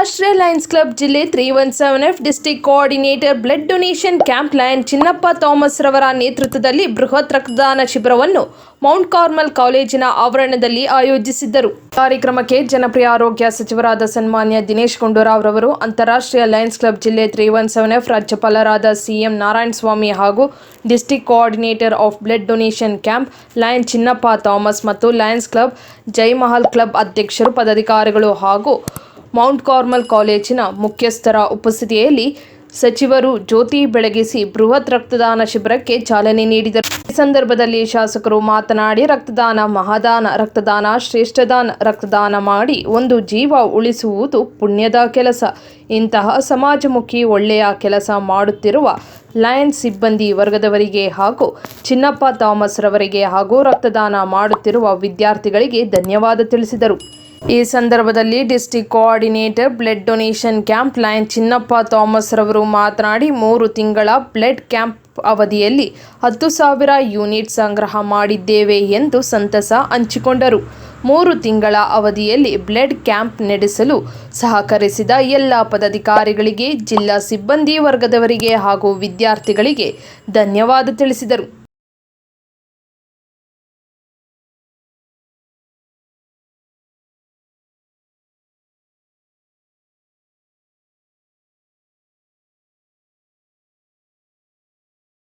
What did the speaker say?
ಅಂತಾರಾಷ್ಟ್ರೀಯ Lions club ಜಿಲ್ಲೆ three one seven F district coordinator blood donation camp Lion Chinnappa Thomas ರವರ ನೇತೃತ್ವದಲ್ಲಿ ಬೃಹತ್ ರಕ್ತದಾನ ಶಿಬಿರವನ್ನು ಮೌಂಟ್ ಕಾರ್ಮಲ್ ಕಾಲೇಜಿನ ಆವರಣದಲ್ಲಿ ಆಯೋಜಿಸಿದ್ದರು. ಕಾರ್ಯಕ್ರಮಕ್ಕೆ ಜನಪ್ರಿಯ ಆರೋಗ್ಯ ಸಚಿವರಾದ ಸನ್ಮಾನ್ಯ ದಿನೇಶ್ ಗುಂಡೂರಾವ್ ರವರು, ಅಂತಾರಾಷ್ಟ್ರೀಯ ಲಯನ್ಸ್ ಕ್ಲಬ್ ಜಿಲ್ಲೆ ತ್ರೀ ಒನ್ ಸೆವೆನ್ ಎಫ್ ರಾಜ್ಯಪಾಲರಾದ ಸಿಎಂ ನಾರಾಯಣ ಸ್ವಾಮಿ ಹಾಗೂ district coordinator of blood donation camp Lion Chinnappa Thomas ಮತ್ತು ಲಯನ್ಸ್ ಕ್ಲಬ್ ಜೈಮಹಲ್ ಕ್ಲಬ್ ಅಧ್ಯಕ್ಷರು, ಪದಾಧಿಕಾರಿಗಳು ಹಾಗೂ ಮೌಂಟ್ ಕಾರ್ಮಲ್ ಕಾಲೇಜಿನ ಮುಖ್ಯಸ್ಥರ ಉಪಸ್ಥಿತಿಯಲ್ಲಿ ಸಚಿವರು ಜ್ಯೋತಿ ಬೆಳಗಿಸಿ ಬೃಹತ್ ರಕ್ತದಾನ ಶಿಬಿರಕ್ಕೆ ಚಾಲನೆ ನೀಡಿದರು. ಈ ಸಂದರ್ಭದಲ್ಲಿ ಶಾಸಕರು ಮಾತನಾಡಿ, ರಕ್ತದಾನ ಮಹಾದಾನ, ರಕ್ತದಾನ ಶ್ರೇಷ್ಠದಾನ, ರಕ್ತದಾನ ಮಾಡಿ ಒಂದು ಜೀವ ಉಳಿಸುವುದು ಪುಣ್ಯದ ಕೆಲಸ. ಇಂತಹ ಸಮಾಜಮುಖಿ ಒಳ್ಳೆಯ ಕೆಲಸ ಮಾಡುತ್ತಿರುವ ಲಯನ್ಸ್ ಸಿಬ್ಬಂದಿ ವರ್ಗದವರಿಗೆ ಹಾಗೂ ಚಿನ್ನಪ್ಪ ಥಾಮಸ್ ರವರಿಗೆ ಹಾಗೂ ರಕ್ತದಾನ ಮಾಡುತ್ತಿರುವ ವಿದ್ಯಾರ್ಥಿಗಳಿಗೆ ಧನ್ಯವಾದ ತಿಳಿಸಿದರು. ಈ ಸಂದರ್ಭದಲ್ಲಿ district coordinator blood donation camp Lion Chinnappa Thomas ರವರು ಮಾತನಾಡಿ ಮೂರು ತಿಂಗಳ ಬ್ಲಡ್ ಕ್ಯಾಂಪ್ ಅವಧಿಯಲ್ಲಿ ಹತ್ತು ಸಾವಿರ ಯೂನಿಟ್ ಸಂಗ್ರಹ ಮಾಡಿದ್ದೇವೆ ಎಂದು ಸಂತಸ ಹಂಚಿಕೊಂಡರು. ಮೂರು ತಿಂಗಳ ಅವಧಿಯಲ್ಲಿ ಬ್ಲಡ್ ಕ್ಯಾಂಪ್ ನಡೆಸಲು ಸಹಕರಿಸಿದ ಎಲ್ಲ ಪದಾಧಿಕಾರಿಗಳಿಗೆ ಜಿಲ್ಲಾ ಸಿಬ್ಬಂದಿ ವರ್ಗದವರಿಗೆ ಹಾಗೂ ವಿದ್ಯಾರ್ಥಿಗಳಿಗೆ ಧನ್ಯವಾದ ತಿಳಿಸಿದರು.